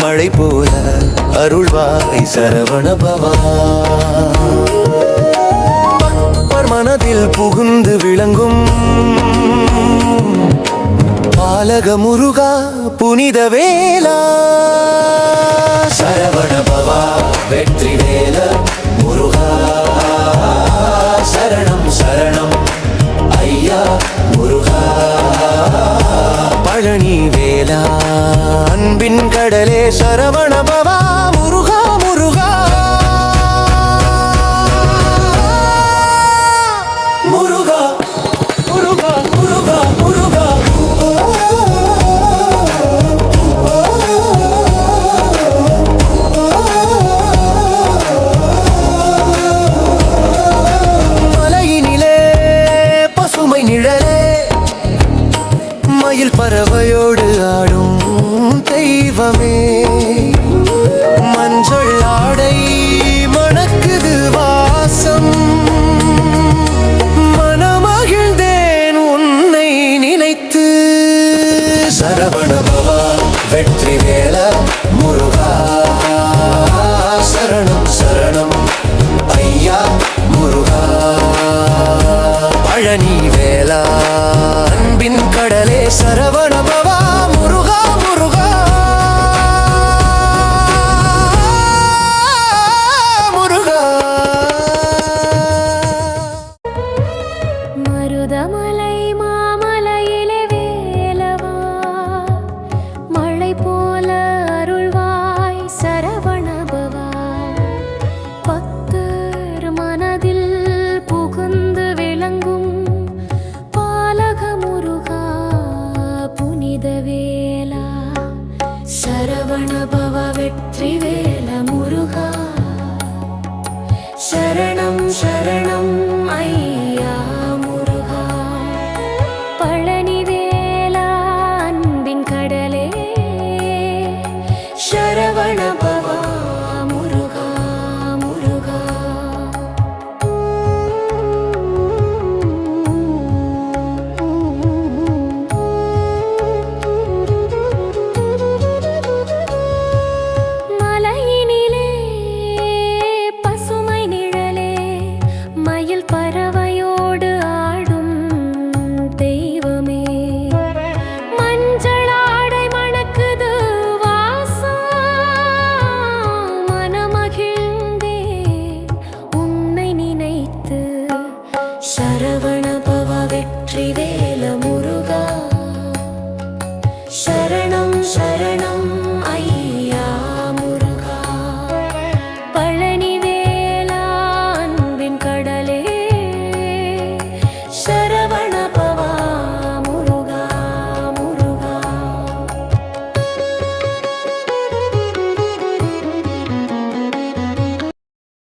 மழை போல அருள்வாய் சரவண பவா. மனதில் புகுந்து விளங்கும் பாலக முருகா புனித வேலா சரவண பவா வெற்றி வேலா அன்பின் சரவண பவா முருகா முருகா. முருகா முருகா முருகா முருகா. மலையினிலே பசுமை நிழலே மயில் பறவையோடு ஆடும் தெய்வமே மஞ்சள் ஆடை மணக்குது வாசம். மனமகிழ்ந்தேன் உன்னை நினைத்து. சரவணபவா வெற்றி வே மருதமலை மாமலையிலே வேலவா? மழை போல அருள்வாய் சரவணபவா? பக்தர் மனதில் புகுந்து விளங்கும் பாலக முருகா புனித வேலா சரவணபவ வெற்றி வேல சரவண உன்னை